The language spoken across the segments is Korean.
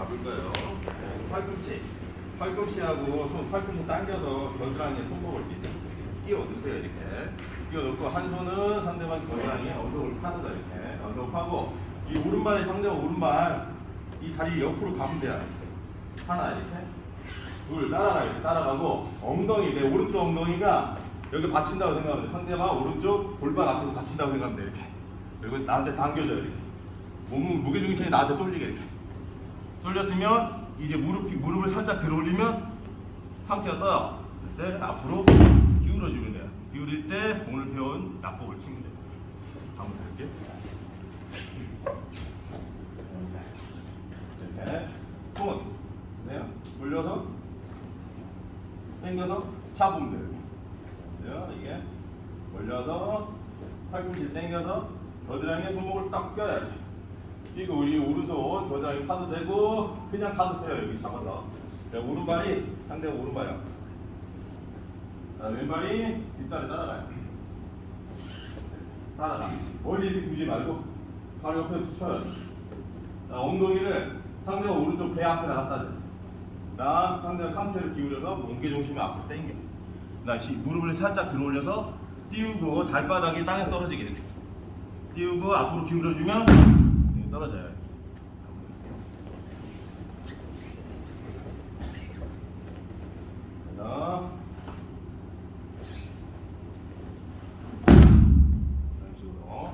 잡을 거예요. 네, 팔꿈치. 팔꿈치하고 손, 팔꿈치 당겨서 겨드랑이에 손목을 끼워 넣으세요, 이렇게. 끼워 넣고, 한 손은 상대방 겨드랑이에 엉덩이를 파는 거, 이렇게. 엉덩이 파고, 이 오른발이 상대방 오른발, 이 다리 옆으로 가면 돼요. 하나, 이렇게. 둘, 따라가, 이렇게 따라가고, 엉덩이, 내 오른쪽 엉덩이가 여기 받친다고 생각하면 돼. 상대방 오른쪽 골반 앞에서 받친다고 생각하면 돼, 이렇게. 그리고 나한테 당겨줘요, 이렇게. 몸, 무게중심이 나한테 쏠리게, 이렇게. 쏠렸으면 이제 무릎 무릎을 살짝 들어 올리면 상체가 떠요. 그때 앞으로 기울어 주면 돼요. 기울일 때 오늘 배운 약법을 치면 돼요. 한번. 이렇게 손 네. 올려서 당겨서 잡으면 돼요. 이게 올려서 팔꿈치 당겨서 겨드랑이에 손목을 딱 껴야 돼. 이거 우리 오른손 겨드랑이 파도 되고 그냥 가도 돼요 여기 잡아서. 자, 오른발이 상대 오른발이야. 자, 왼발이 뒷다리 따라가요. 따라가. 머리 두지 말고 바로 옆에 붙여요. 자, 엉덩이를 상대가 오른쪽 배 앞에 대나 상대가 상체를 기울여서 무게중심이 앞으로 당겨. 나 무릎을 살짝 들어 올려서 띄우고 발바닥이 땅에 떨어지게 이렇게. 띄우고 앞으로 기울여주면 떨어져요. 자, 이런 식으로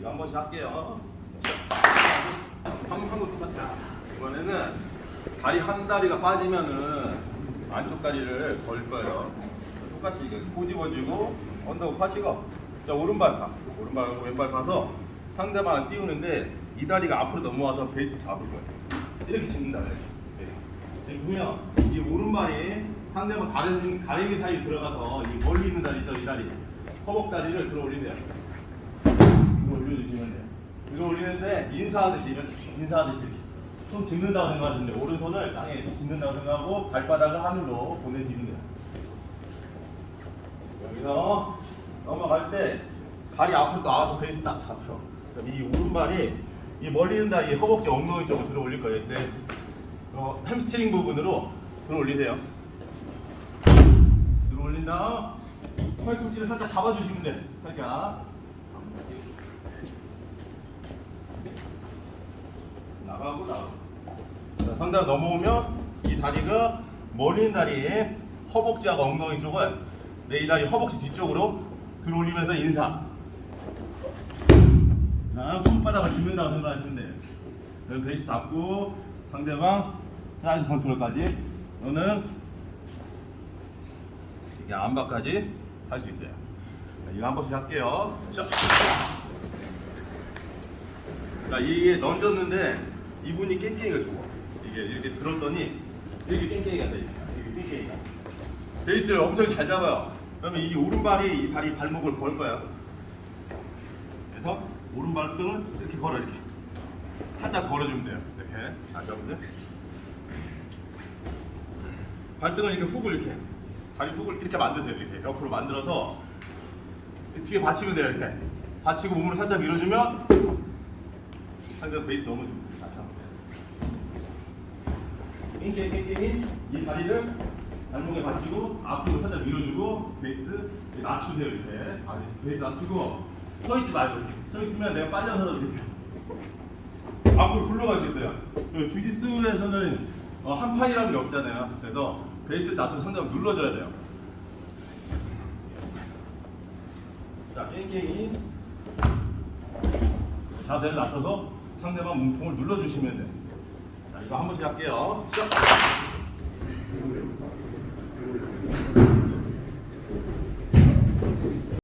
이거 한 번씩 할게요. 방금 한거 똑같아. 이번에는 다리 한 다리가 빠지면은 안쪽 다리를 걸 거예요. 똑같이 이게 꼬집어주고 언더고 파시고 자 오른발 가 오른발하고 왼발 가서 상대방을 띄우는데 이 다리가 앞으로 넘어와서 베이스 잡을 거예요. 이렇게 짚는다. 네. 지금 보면 이 오른발이 상대방 가리, 가리기 사이 들어가서 이 멀리 있는 다리 있죠 이 다리 허벅 다리를 들어 올리세요. 이거 올려주시면 돼요. 이거 올리는데 인사하듯이 이렇게 인사하듯이 이렇게 손 짚는다고 생각하시면 돼요. 오른손을 땅에 짚는다고 생각하고 발바닥을 하늘로 보내주면 돼요. 여기서 넘어갈 때 발이 앞으로 나와서 베이스 딱 잡혀. 이 오른발이 이 멀리 있는 다리 허벅지 엉덩이 쪽으로 들어 올릴 거예요. 근데 어, 햄스트링 부분으로 들어 올리세요. 들어 올린 다음 팔꿈치를 살짝 잡아주시면 돼. 살짝. 나가고 나가고. 자, 상단 넘어오면 이 다리가 멀리 있는 다리에 허벅지하고 엉덩이 쪽을 내 이 다리 허벅지 뒤쪽으로 들어 올리면서 인사. 자, 손바닥을 짚는다고 생각하시면 돼요. 여기 베이스 잡고 상대방 사이드 컨트롤까지 너는 이게 안바까지 할 수 있어요. 자, 이거 한 번씩 할게요. 자, 자 이게 던졌는데 이분이 깽깽이가 좋아. 이게 이렇게 들었더니 이렇게 깽깽이가 돼. 이게 깽깽이가. 베이스를 엄청 잘 잡아요. 그러면 이 오른발이 이 다리 발목을 걸 거야. 그래서 오른발 등을 이렇게 걸어 이렇게. 살짝 걸어주면 돼요. 이렇게. 한번 발등을 이렇게 훅을 이렇게. 다리 훅을 이렇게 만드세요. 이렇게. 옆으로 만들어서 뒤에 받치면 돼요. 이렇게. 받치고 몸을 살짝 밀어주면 상대 베이스 너무 이 다리를 발목에 받치고 앞으로 살짝 밀어주고 베이스 낮추세요 이렇게. 아, 베이스 낮추고 서 있지 말고 서 있으면 내가 빨려서 이렇게 앞으로 굴러갈 수 있어요. 그 주짓수에서는 어, 한 판이라는 게 없잖아요. 그래서 베이스 낮춰서 상대방 눌러줘야 돼요. 자, 깽깽이 자세를 낮춰서 상대방 몸통을 눌러주시면 돼요. 자, 이거 한 번씩 할게요. 시작!